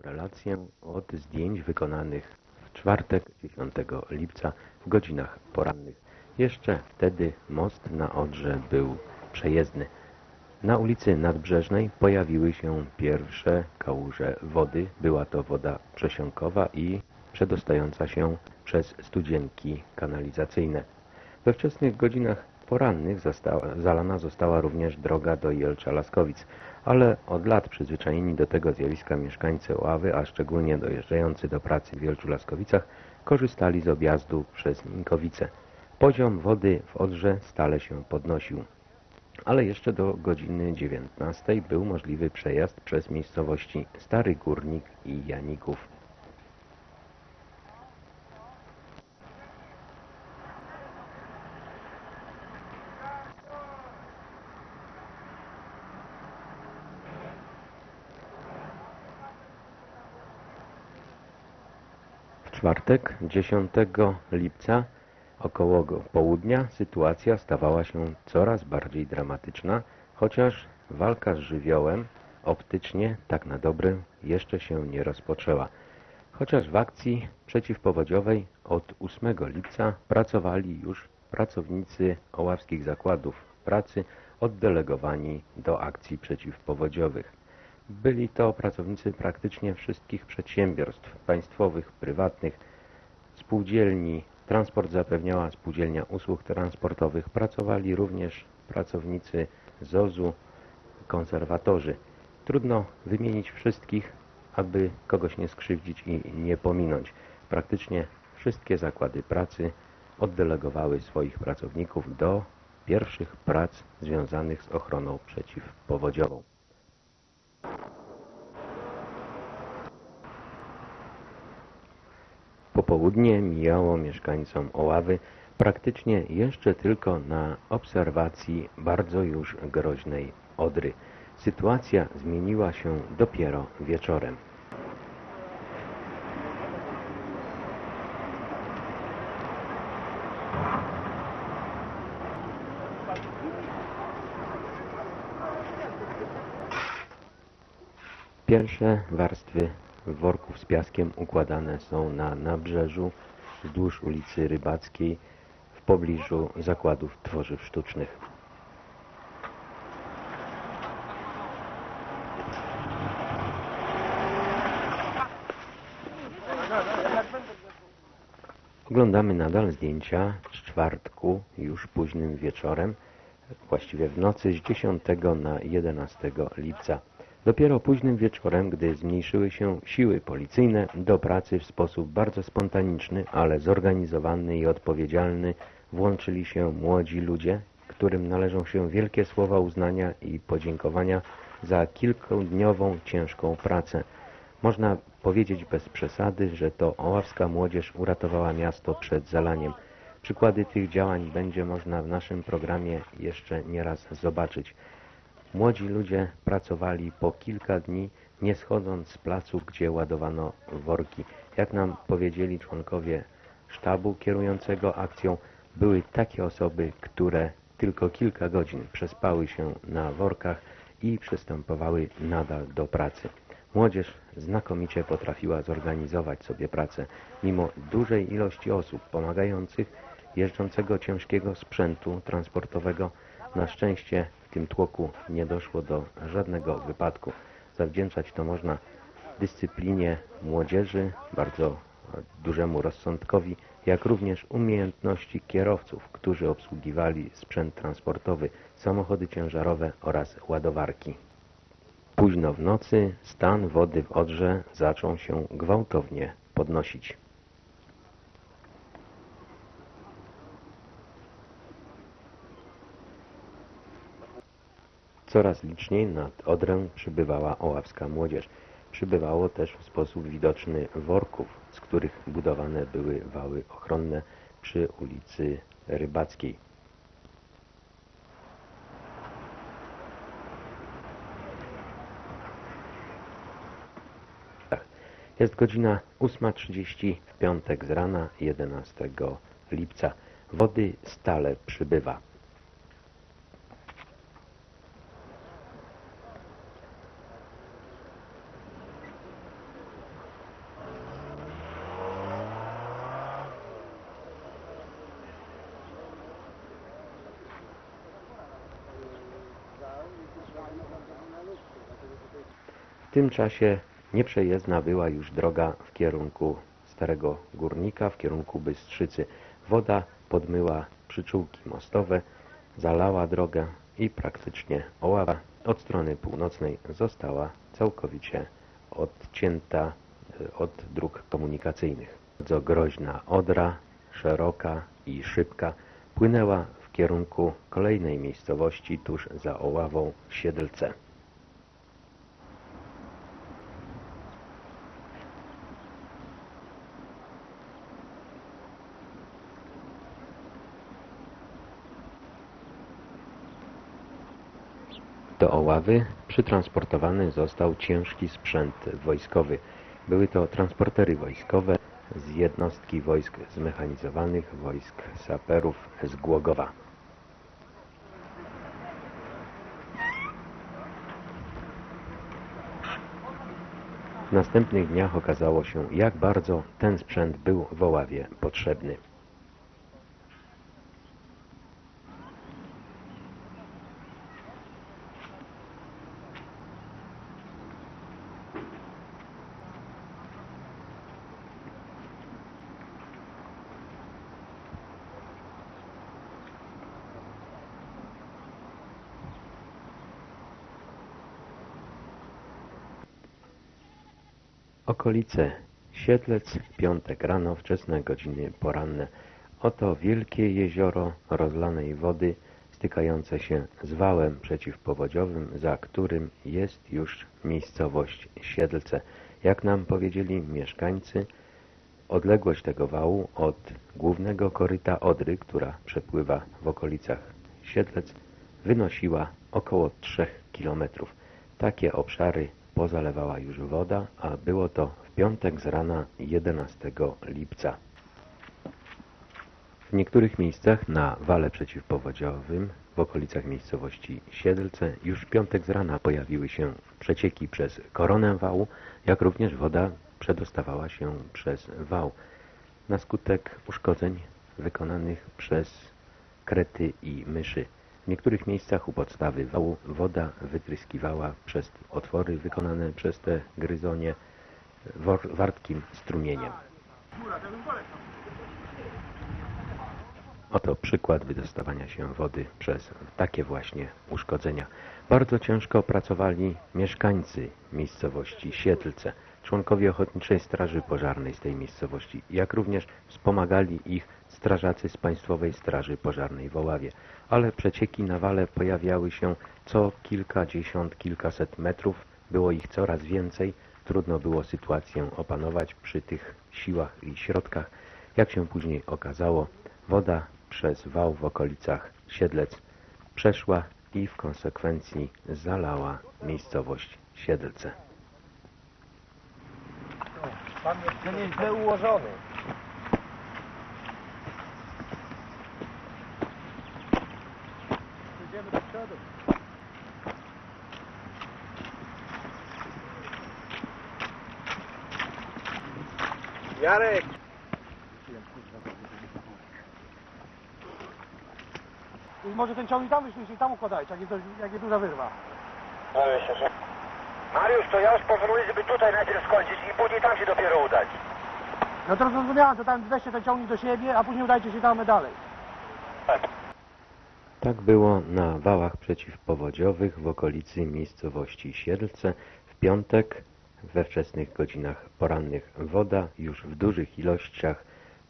relację od zdjęć wykonanych w czwartek 10 lipca w godzinach porannych. Jeszcze wtedy most na Odrze był przejezdny. Na ulicy Nadbrzeżnej pojawiły się pierwsze kałuże wody. Była to woda przesiąkowa i przedostająca się przez studzienki kanalizacyjne. We wczesnych godzinach porannych została, zalana została również droga do Jelcza-Laskowic, ale od lat przyzwyczajeni do tego zjawiska mieszkańcy Oławy, a szczególnie dojeżdżający do pracy w Wielczu-Laskowicach, korzystali z objazdu przez Minkowice. Poziom wody w Odrze stale się podnosił ale jeszcze do godziny 19 był możliwy przejazd przez miejscowości Stary Górnik i Janików. Czwartek 10 lipca Około południa sytuacja stawała się coraz bardziej dramatyczna, chociaż walka z żywiołem optycznie tak na dobre jeszcze się nie rozpoczęła. Chociaż w akcji przeciwpowodziowej od 8 lipca pracowali już pracownicy oławskich zakładów pracy oddelegowani do akcji przeciwpowodziowych. Byli to pracownicy praktycznie wszystkich przedsiębiorstw państwowych, prywatnych, spółdzielni, Transport zapewniała Spółdzielnia Usług Transportowych. Pracowali również pracownicy ZOZ-u, konserwatorzy. Trudno wymienić wszystkich, aby kogoś nie skrzywdzić i nie pominąć. Praktycznie wszystkie zakłady pracy oddelegowały swoich pracowników do pierwszych prac związanych z ochroną przeciwpowodziową. Popołudnie mijało mieszkańcom Oławy praktycznie jeszcze tylko na obserwacji bardzo już groźnej Odry. Sytuacja zmieniła się dopiero wieczorem. Pierwsze warstwy worków z piaskiem układane są na nabrzeżu wzdłuż ulicy Rybackiej w pobliżu zakładów tworzyw sztucznych. Oglądamy nadal zdjęcia z czwartku, już późnym wieczorem, właściwie w nocy z 10 na 11 lipca. Dopiero późnym wieczorem, gdy zmniejszyły się siły policyjne, do pracy w sposób bardzo spontaniczny, ale zorganizowany i odpowiedzialny włączyli się młodzi ludzie, którym należą się wielkie słowa uznania i podziękowania za kilkudniową ciężką pracę. Można powiedzieć bez przesady, że to oławska młodzież uratowała miasto przed zalaniem. Przykłady tych działań będzie można w naszym programie jeszcze nieraz zobaczyć. Młodzi ludzie pracowali po kilka dni, nie schodząc z placu, gdzie ładowano worki. Jak nam powiedzieli członkowie sztabu kierującego akcją, były takie osoby, które tylko kilka godzin przespały się na workach i przystępowały nadal do pracy. Młodzież znakomicie potrafiła zorganizować sobie pracę, mimo dużej ilości osób pomagających, jeżdżącego ciężkiego sprzętu transportowego. Na szczęście w tym tłoku nie doszło do żadnego wypadku. Zawdzięczać to można dyscyplinie młodzieży, bardzo dużemu rozsądkowi, jak również umiejętności kierowców, którzy obsługiwali sprzęt transportowy, samochody ciężarowe oraz ładowarki. Późno w nocy stan wody w Odrze zaczął się gwałtownie podnosić. Coraz liczniej nad Odrę przybywała oławska młodzież. Przybywało też w sposób widoczny worków, z których budowane były wały ochronne przy ulicy Rybackiej. Jest godzina 8.30 w piątek z rana 11 lipca. Wody stale przybywa. Tym czasie nieprzejezdna była już droga w kierunku Starego Górnika, w kierunku Bystrzycy. Woda podmyła przyczółki mostowe, zalała drogę i praktycznie Oława od strony północnej została całkowicie odcięta y, od dróg komunikacyjnych. Bardzo groźna Odra, szeroka i szybka, płynęła w kierunku kolejnej miejscowości tuż za Oławą Siedlce. Do Oławy przytransportowany został ciężki sprzęt wojskowy. Były to transportery wojskowe z jednostki wojsk zmechanizowanych, wojsk saperów z Głogowa. W następnych dniach okazało się, jak bardzo ten sprzęt był w Oławie potrzebny. Okolice Siedlec, piątek rano, wczesne godziny poranne. Oto wielkie jezioro rozlanej wody stykające się z wałem przeciwpowodziowym, za którym jest już miejscowość Siedlce. Jak nam powiedzieli mieszkańcy, odległość tego wału od głównego koryta Odry, która przepływa w okolicach Siedlec, wynosiła około 3 kilometrów. Takie obszary pozalewała już woda, a było to w piątek z rana 11 lipca. W niektórych miejscach na wale przeciwpowodziowym w okolicach miejscowości Siedlce już w piątek z rana pojawiły się przecieki przez koronę wału, jak również woda przedostawała się przez wał na skutek uszkodzeń wykonanych przez krety i myszy. Niektórych miejscach u podstawy wału woda wytryskiwała przez otwory wykonane przez te gryzonie wartkim strumieniem. Oto przykład wydostawania się wody przez takie właśnie uszkodzenia. Bardzo ciężko pracowali mieszkańcy miejscowości Siedlce, członkowie Ochotniczej Straży Pożarnej z tej miejscowości, jak również wspomagali ich strażacy z Państwowej Straży Pożarnej w Oławie. Ale przecieki na wale pojawiały się co kilkadziesiąt, kilkaset metrów, było ich coraz więcej, trudno było sytuację opanować przy tych siłach i środkach. Jak się później okazało, woda przez wał w okolicach Siedlec przeszła i w konsekwencji zalała miejscowość Siedlce. Pan jest nie źle ułożony. Idziemy do przodu. Jarek! I może ten ciągnik tam wyślijcie i tam układajcie, jak jest, dość- jak jest duża wyrwa. Mariusz, to ja już proponuję, żeby tutaj najpierw skończyć i później tam się dopiero udać. No to zrozumiałem, to tam weźcie ten ciągnik do siebie, a później udajcie się tam dalej. Tak było na wałach przeciwpowodziowych w okolicy miejscowości Siedlce w piątek we wczesnych godzinach porannych. Woda już w dużych ilościach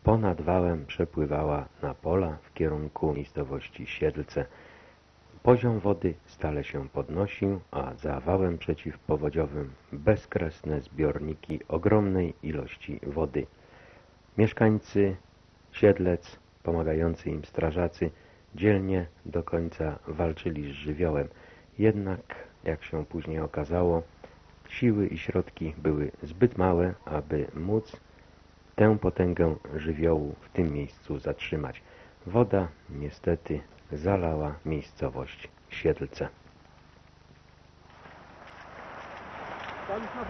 ponad wałem przepływała na pola w kierunku miejscowości Siedlce. Poziom wody stale się podnosił, a za wałem przeciwpowodziowym bezkresne zbiorniki ogromnej ilości wody. Mieszkańcy Siedlec, pomagający im strażacy, dzielnie do końca walczyli z żywiołem. Jednak, jak się później okazało, siły i środki były zbyt małe, aby móc tę potęgę żywiołu w tym miejscu zatrzymać. Woda niestety zalała miejscowość Siedlce. Tam już na